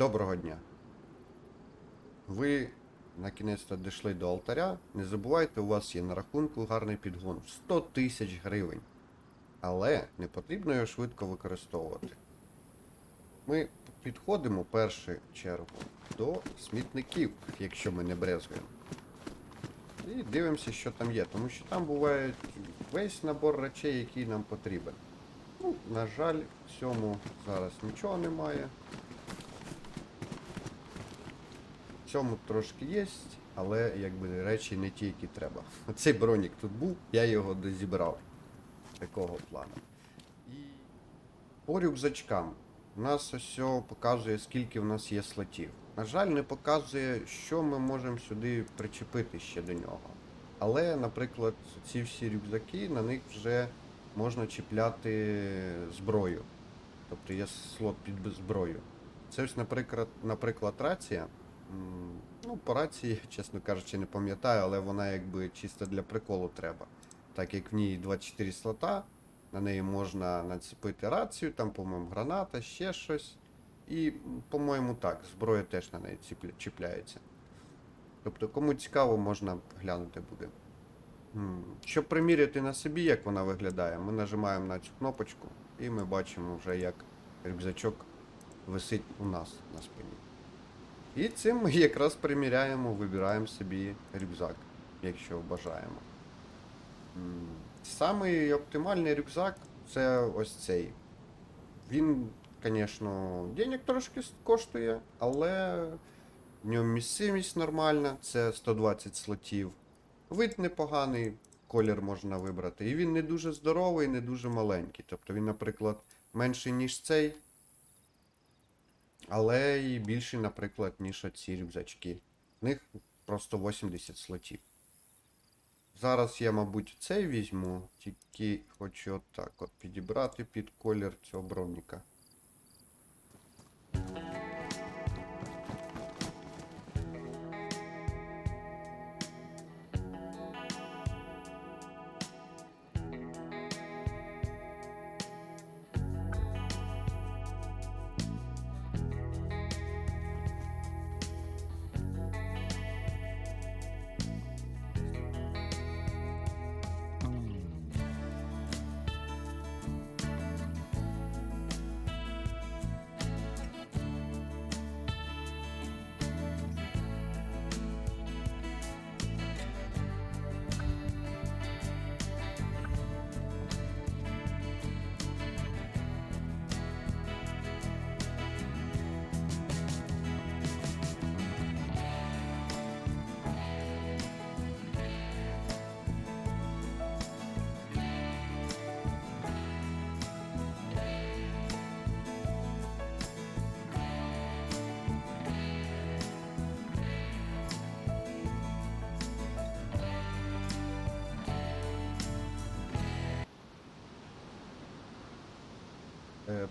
Доброго дня. Ви на кінець дійшли до алтаря. Не забувайте, у вас є на рахунку гарний підгон в 100 тисяч гривень. Але не потрібно його швидко використовувати. Ми підходимо в першу чергу до смітників, якщо ми не брезгуємо. І дивимося, що там є, тому що там буває весь набор речей, який нам потрібен. Ну, на жаль, в цьому зараз нічого немає. В цьому трошки є, але якби речі не ті, які треба. Цей бронік тут був, я його дозібрав. Такого плану. І по рюкзачкам. У нас ось показує, скільки в нас є слотів. На жаль, не показує, що ми можемо сюди причепити ще до нього. Але, наприклад, ці всі рюкзаки, на них вже можна чіпляти зброю. Тобто є слот під зброю. Це ось, наприклад, наприклад, рація. Ну, по рації, чесно кажучи, не пам'ятаю, але вона якби чисто для приколу треба. Так як в ній 24 слота, на неї можна нацепити рацію, там, по-моєму, граната, ще щось. І, по-моєму, так, зброя теж на неї чіпляється. Тобто, кому цікаво, можна глянути буде. Щоб приміряти на собі, як вона виглядає, ми нажимаємо на цю кнопочку і ми бачимо вже, як рюкзачок висить у нас на спині. І цим ми якраз приміряємо, вибираємо собі рюкзак, якщо бажаємо. Самий оптимальний рюкзак це ось цей. Він, звісно, денег трошки коштує, але в ньому місцевість нормальна, це 120 слотів. Вид непоганий, колір можна вибрати. І він не дуже здоровий, не дуже маленький. Тобто він, наприклад, менший, ніж цей, але і більші, наприклад, ніж оці рюкзачки. В них просто 80 слотів. Зараз я, мабуть, цей візьму, тільки хочу отак от підібрати під колір цього броніка.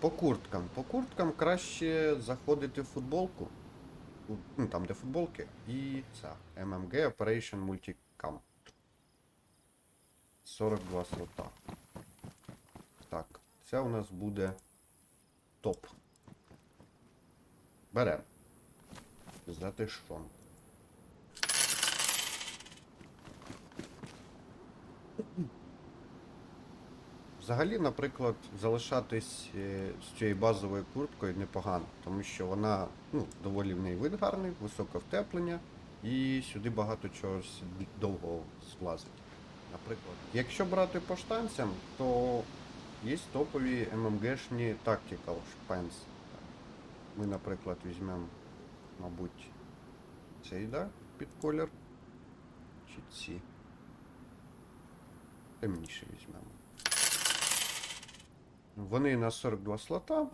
По курткам. По курткам краще заходити в футболку. Ну, там, де футболки. І це MMG Operation Multicam. 42 слота. Так, це у нас буде топ. Берем. Затишон. Взагалі, наприклад, залишатись е, з цією базовою курткою непогано, тому що вона ну, доволі в неї вид гарний, високе втеплення, і сюди багато чогось довго влазить. Наприклад, якщо брати по штанцям, то є топові ММГшні Tactical Pants. Ми, наприклад, візьмемо, мабуть, цей, да, під колір. Чи ці. Темніше візьмемо. Вони на 42 слота.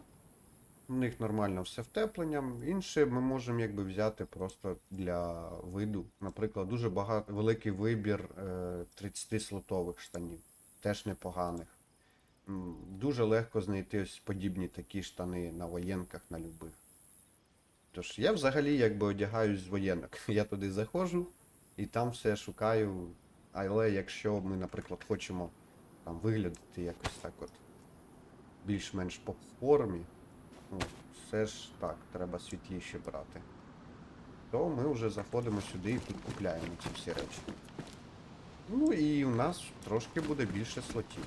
У них нормально все втепленням. Інше ми можемо якби взяти просто для виду. Наприклад, дуже багато великий вибір е, 30 слотових штанів. Теж непоганих. Дуже легко знайти ось подібні такі штани на воєнках, на любих. Тож я взагалі якби одягаюсь з воєнок. Я туди заходжу і там все шукаю. Але якщо ми, наприклад, хочемо там виглядати якось так от більш-менш по формі, ну, все ж так, треба світліше брати. То ми вже заходимо сюди і тут купляємо ці всі речі. Ну і у нас трошки буде більше слотів.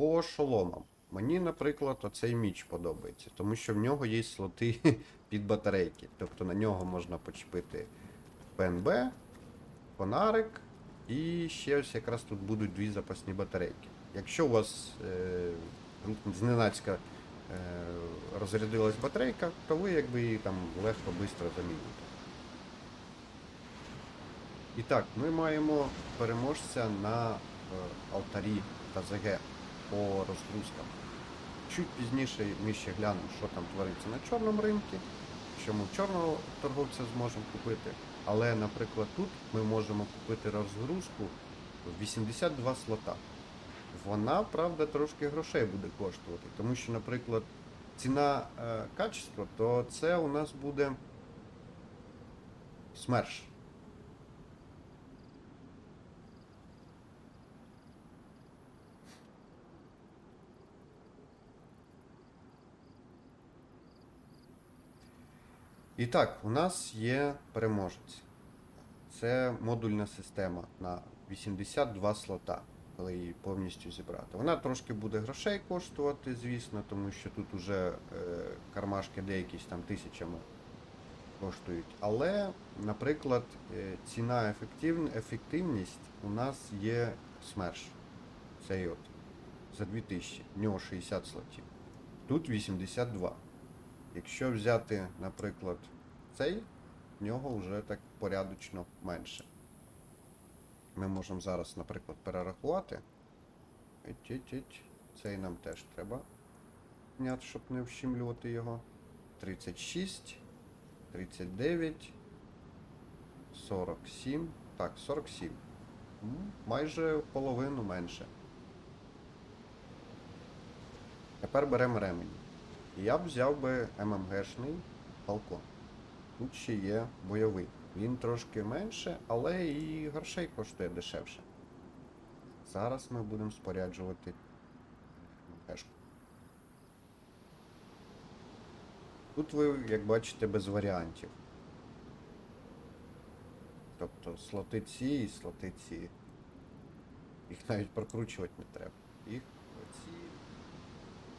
По шоломам. Мені, наприклад, оцей міч подобається, тому що в нього є слоти під батарейки. Тобто на нього можна почепити ПНБ, фонарик і ще ось якраз тут будуть дві запасні батарейки. Якщо у вас е, зненацька е, розрядилась батарейка, то ви якби її там легко швидко замінюєте. І так, ми маємо переможця на е, алтарі ТЗГ по розгрузкам. Чуть пізніше ми ще глянемо, що там твориться на чорному ринку, що ми в чорного торговця зможемо купити. Але, наприклад, тут ми можемо купити розгрузку в 82 слота. Вона, правда, трошки грошей буде коштувати, тому що, наприклад, ціна е, качества, то це у нас буде смерш. І так, у нас є переможець. Це модульна система на 82 слота, коли її повністю зібрати. Вона трошки буде грошей коштувати, звісно, тому що тут уже е, кармашки деякісь там тисячами коштують. Але, наприклад, е, ціна ефектив... ефективність у нас є смерш. Цей от. За 2000. В нього 60 слотів. Тут 82. Якщо взяти, наприклад, цей, в нього вже так порядочно менше. Ми можемо зараз, наприклад, перерахувати. Цей нам теж треба зняти, щоб не вщемлювати його. 36, 39, 47. Так, 47. Майже половину менше. Тепер беремо ремені. Я б взяв би ММГшний балкон. Тут ще є бойовий. Він трошки менше, але і грошей коштує дешевше. Зараз ми будемо споряджувати ММГшку. Тут ви, як бачите, без варіантів. Тобто слоти ці і слоти ці. Їх навіть прокручувати не треба. Їх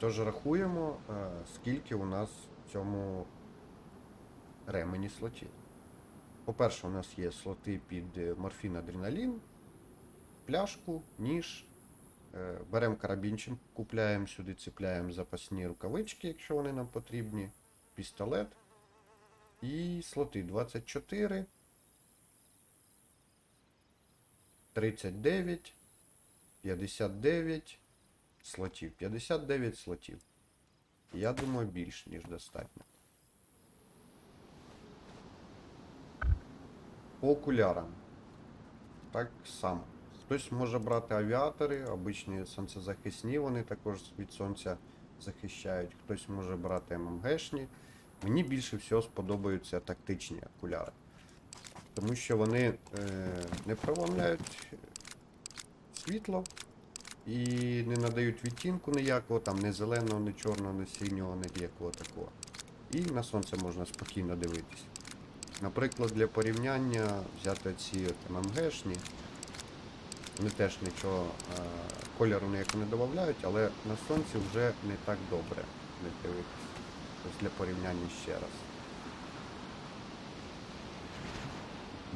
Тож рахуємо, е, скільки у нас в цьому ремені слотів. По-перше, у нас є слоти під е, морфін адреналін, пляшку, ніж. Е, Беремо карабінчик, купляємо сюди, цепляємо запасні рукавички, якщо вони нам потрібні, пістолет. І слоти 24, 39, 59 слотів. 59 слотів. Я думаю, більш ніж достатньо. По окулярам. Так само. Хтось може брати авіатори, обичні сонцезахисні, вони також від сонця захищають. Хтось може брати ММГшні. Мені більше всього сподобаються тактичні окуляри. Тому що вони е, не преломляють світло, і не надають відтінку ніякого, там ні зеленого, ні чорного, ні синього, ні якого такого. І на сонце можна спокійно дивитись. Наприклад, для порівняння взяти ці ММГшні. Вони теж нічого е, кольору ніякого не додають, але на сонці вже не так добре не дивитись. Ось для порівняння ще раз.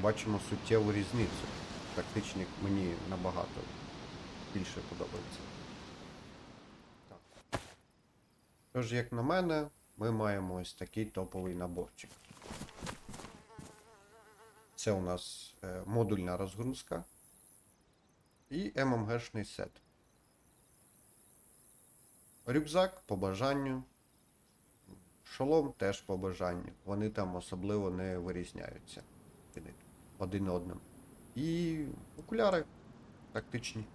Бачимо суттєву різницю. Тактичник мені набагато більше подобається. Так. Тож, як на мене, ми маємо ось такий топовий наборчик. Це у нас е, модульна розгрузка і ММГшний сет. Рюкзак по бажанню. Шолом теж по бажанню. Вони там особливо не вирізняються один одним. І окуляри тактичні.